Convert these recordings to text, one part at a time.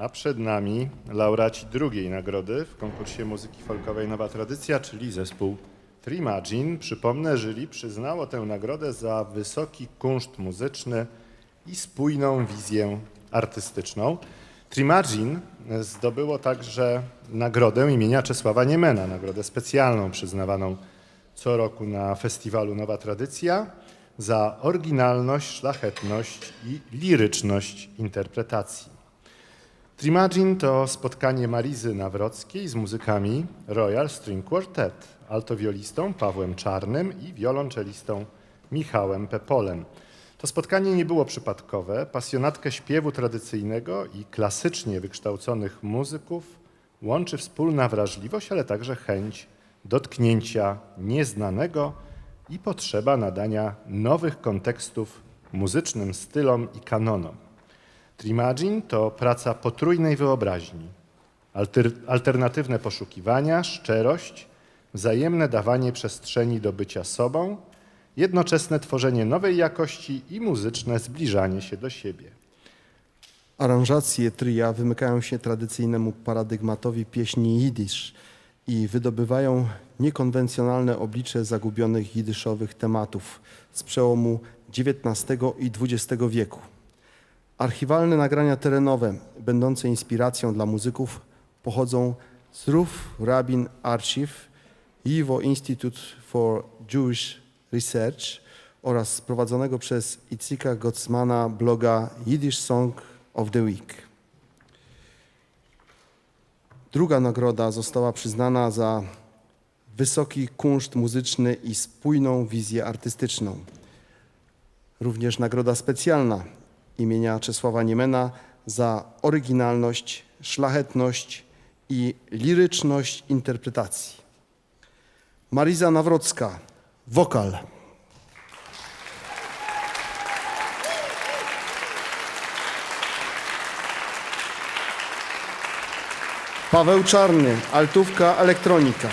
A przed nami laureaci drugiej nagrody w konkursie muzyki folkowej Nowa Tradycja, czyli zespół Trimagine. Przypomnę, jury przyznało tę nagrodę za wysoki kunszt muzyczny i spójną wizję artystyczną. Trimagine zdobyło także nagrodę imienia Czesława Niemena, nagrodę specjalną przyznawaną co roku na festiwalu Nowa Tradycja za oryginalność, szlachetność i liryczność interpretacji. Trimagine to spotkanie Marizy Nawrockiej z muzykami Royal String Quartet, altowiolistą Pawłem Czarnym i wiolonczelistą Michałem Pepolem. To spotkanie nie było przypadkowe. Pasjonatkę śpiewu tradycyjnego i klasycznie wykształconych muzyków łączy wspólna wrażliwość, ale także chęć dotknięcia nieznanego i potrzeba nadania nowych kontekstów muzycznym stylom i kanonom. Trimagin to praca potrójnej wyobraźni, alter, alternatywne poszukiwania, szczerość, wzajemne dawanie przestrzeni do bycia sobą, jednoczesne tworzenie nowej jakości i muzyczne zbliżanie się do siebie. Aranżacje tria wymykają się tradycyjnemu paradygmatowi pieśni jidysz i wydobywają niekonwencjonalne oblicze zagubionych jidyszowych tematów z przełomu XIX i XX wieku. Archiwalne nagrania terenowe, będące inspiracją dla muzyków, pochodzą z Ruf Rabin Archive, Iwo Institute for Jewish Research oraz prowadzonego przez Itzika Gottsmana bloga Yiddish Song of the Week. Druga nagroda została przyznana za wysoki kunszt muzyczny i spójną wizję artystyczną. Również nagroda specjalna imienia Czesława Niemena za oryginalność, szlachetność i liryczność interpretacji. Mariza Nawrocka, wokal. Paweł Czarny, altówka elektronika.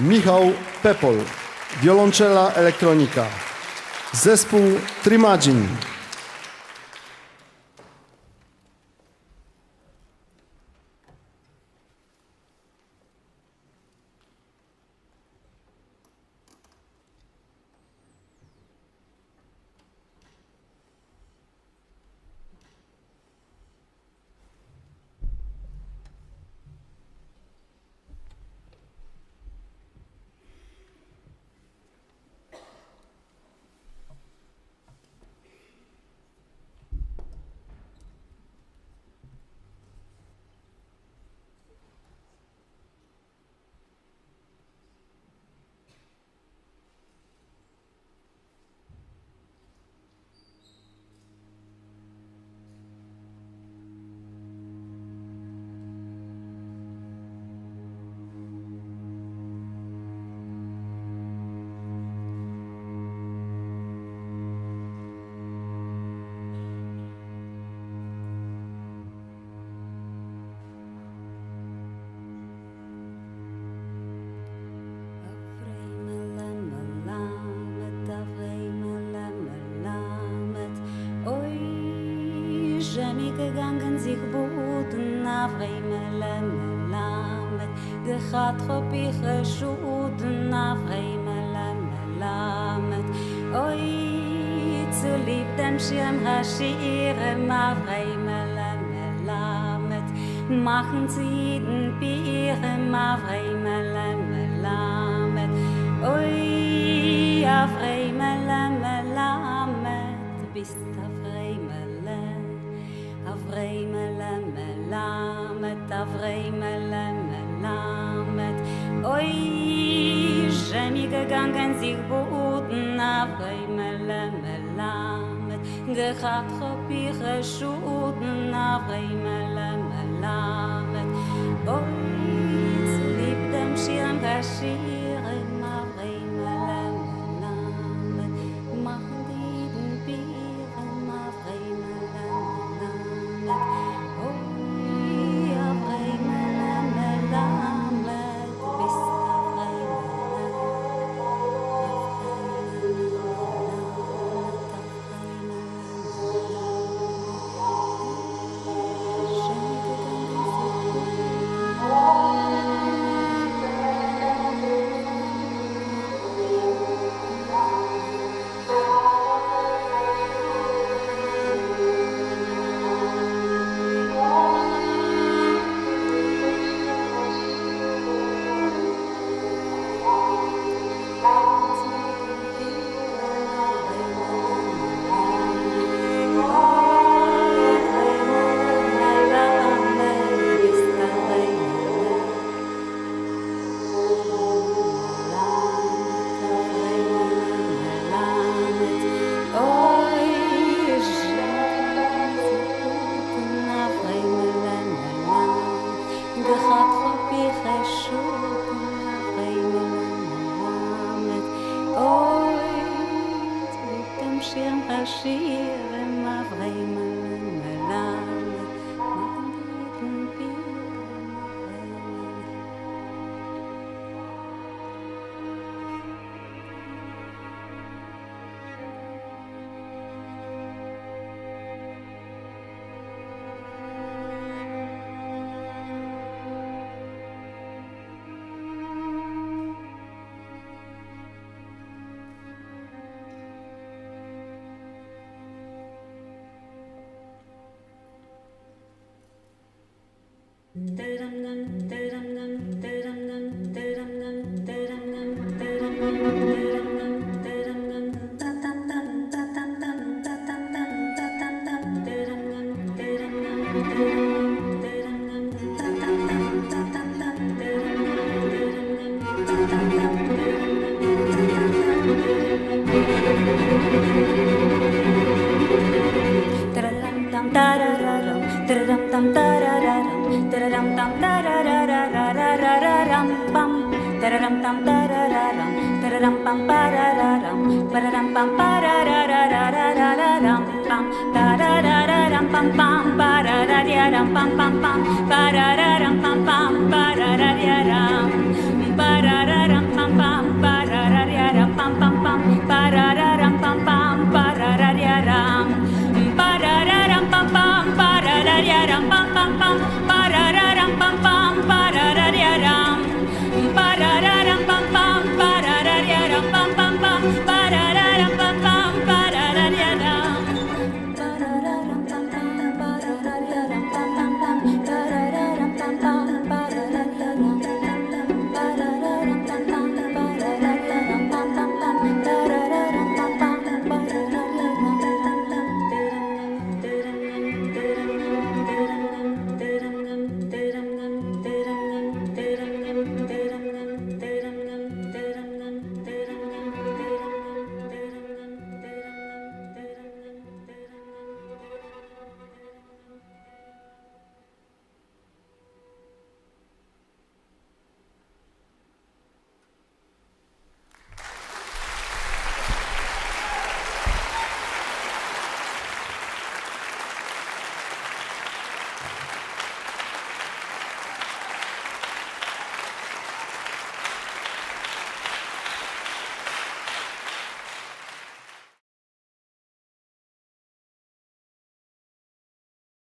Michał Pepol, wiolonczela elektronika zespół Trimagine. sich hat khshud ich geschud na freimele melamet oi zu lieb dem schirm rasiere ma freimele melamet machen sie den biere ma freimele melamet oi a freimele melamet bist a freimele a freimele melamet a freimele Oi, je mi gegangen sich buten auf Heimele melamet, gehat hab ich geschuten auf Heimele melamet. Oi, zu lieb dem Schirm geschirr, Mm-hmm. Tam tarararam, tararam pam parararam, pararam pam parararararararam pam, tararararam pam pam, pararararam pam pam pam, parararam pam pam, pararararam, parararam pam pam, ba da dum bum bum